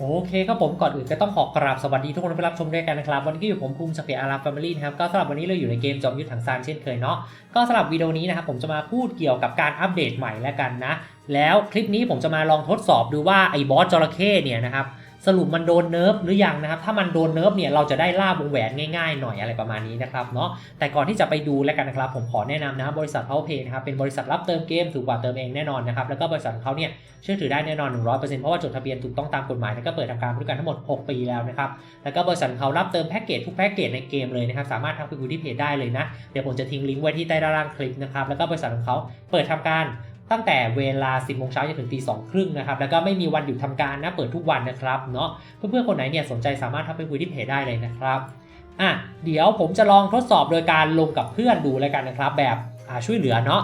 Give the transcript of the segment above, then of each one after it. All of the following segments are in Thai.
โอเคครับผมก่อนอื่นก็ต้องขอกราบสวัสดีทุกคนที่รับชมด้วยกันนะครับ วันนี้ก็อยู่ผมภูมิสเปียอาราฟแฟมิลี่นะครับก็สำหรับวันนี้เราอยู่ในเกมจอมยุทธถังซานเช่นเคยเนาะก็สำหรับวิดีโอนี้นะครับผมจะมาพูดเกี่ยวกับการอัปเดตใหม่แล้วกันนะ แล้วคลิปนี้ผมจะมาลองทดสอบดูว่าไอ้บอสจระเข้เนี่ยนะครับ สรุปมันโดนเนิร์ฟหรือยังนะครับ ถ้ามันโดนเนิร์ฟเนี่ยเราจะได้ล่าวงแหวนง่ายๆหน่อยอะไรประมาณนี้นะครับเนาะ แต่ก่อนที่จะไปดูแล้วกันนะครับ ผมขอแนะนำนะครับบริษัท Powerpay นะครับ เป็นบริษัทรับเติมเกมถูกกว่าเติมเองแน่นอนนะครับ แล้วก็บริษัทของเขาเนี่ยเชื่อถือได้แน่นอน 100%เพราะว่าจดทะเบียนถูกต้องตามกฎหมาย แล้วก็เปิดทำการบริการทั้งหมด 6 ปีแล้วนะครับ แล้วก็บริษัทเขารับเติมแพ็กเกจทุกแพ็กเกจในเกมเลยนะครับ สามารถทักไปคุยที่เพจได้เลยนะ เดี๋ยวผมจะทิ้งลิงก์ไว้ที่ใต้ด้านล่างคลิปนะครับ แล้วก็บริษัทของเขาเปิดทำการ ตั้งแต่เวลา 10โมงเช้าจนถึงตีสองครึ่งนะครับ แล้วก็ไม่มีวันหยุดทำการนะเปิดทุกวันนะครับเนาะเพื่อนๆคนไหนเนี่ยสนใจสามารถทักไปคุยที่เพจได้เลยนะครับอะเดี๋ยวผมจะลองทดสอบโดยการลงกับเพื่อนดูแล้วกันนะครับ แบบช่วยเหลือเนาะ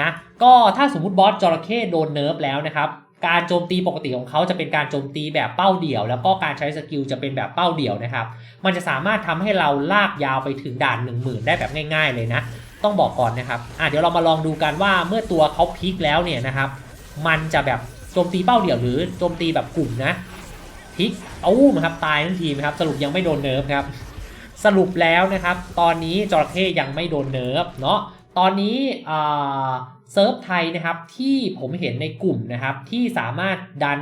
นะก็ถ้าสมมติบอสจระเข้โดนเนิร์ฟแล้วนะครับการโจมตีปกติของเขาจะเป็นการโจมตีแบบเป้าเดี่ยว แล้วก็การใช้สกิลจะเป็นแบบเป้าเดี่ยวนะครับ มันจะสามารถทำให้เราลากยาวไปถึงด่าน 1 0,000 ได้แบบง่าย ๆ เลยนะ ต้องบอกก่อนนะครับอะเดี๋ยวเรามาลองดูกันว่าเมื่อตัวเขาพลิกแล้วเนี่ยนะครับ มันจะแบบโจมตีเป้าเดี่ยวหรือโจมตีแบบกลุ่มนะพลิกเอา้มครับตายทันทีนะครับสรุปยังไม่โดนเนิร์ฟครับสรุปแล้วนะครับ ตอนนี้จระเข้ยังไม่โดนเนิร์ฟเนาะตอนนี้เซิร์ฟไทยนะครับที่ผมเห็นในกลุ่มนะครับที่สามารถดัน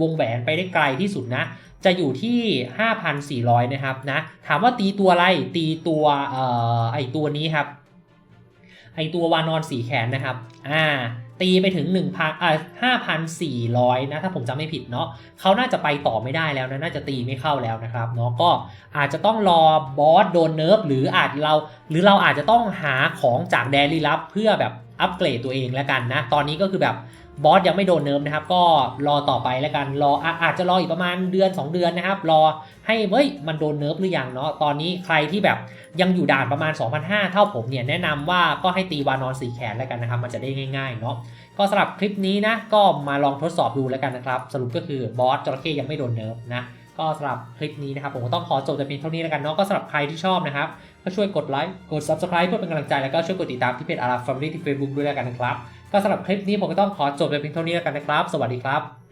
วงแหวนไปได้ไกลที่สุดนะ จะอยู่ที่ 5,400 นะครับนะถามว่าตีตัวอะไรตีตัวออไอตัวนี้ครับ ไอตัววานอนสีแขนนะครับ อ่า ตีไปถึง 1,000อ่า5,400 นะ ถ้าผมจำไม่ผิดเนาะเขาน่าจะไปต่อไม่ได้แล้วนะ น่าจะตีไม่เข้าแล้วนะครับเนาะ ก็อาจจะต้องรอบอสโดนเนิร์ฟหรืออาจเรา หรือเราอาจจะต้องหาของจากแดรี่ลับเพื่อแบบ อัปเกรดตัวเองแล้วกันนะ ตอนนี้ก็คือแบบบอสยังไม่โดนเนิร์ฟนะครับ ก็รอต่อไปแล้วกัน รออาจจะรออีกประมาณเดือน 2 เดือนนะครับ รอให้เว้ยมันโดนเนิร์ฟหรือยังเนาะ ตอนนี้ใครที่แบบยังอยู่ด่านประมาณ 2,500 เท่าผมเนี่ย แนะนำว่าก็ให้ตีวานอนสีแขนแล้วกันนะครับ มันจะได้ง่ายๆเนาะ ก็สำหรับคลิปนี้นะ ก็มาลองทดสอบดูแล้วกันนะครับ สรุปก็คือบอสจระเข้ยังไม่โดนเนิร์ฟนะ ก็สำหรับคลิปนี้นะครับผมก็ต้องขอจบแต่เพียงเท่านี้แล้วกันเนาะ ก็สำหรับใครที่ชอบนะครับ ก็ช่วยกดไลค์ กด subscribe เพื่อเป็นกำลังใจ แล้วก็ช่วยกดติดตามที่เพจอาราฟามิลี่ที่เฟซบุ๊กด้วยแล้วกันนะครับ ก็สำหรับคลิปนี้ผมก็ต้องขอจบไปเพียงเท่านี้แล้วกันนะครับ สวัสดีครับ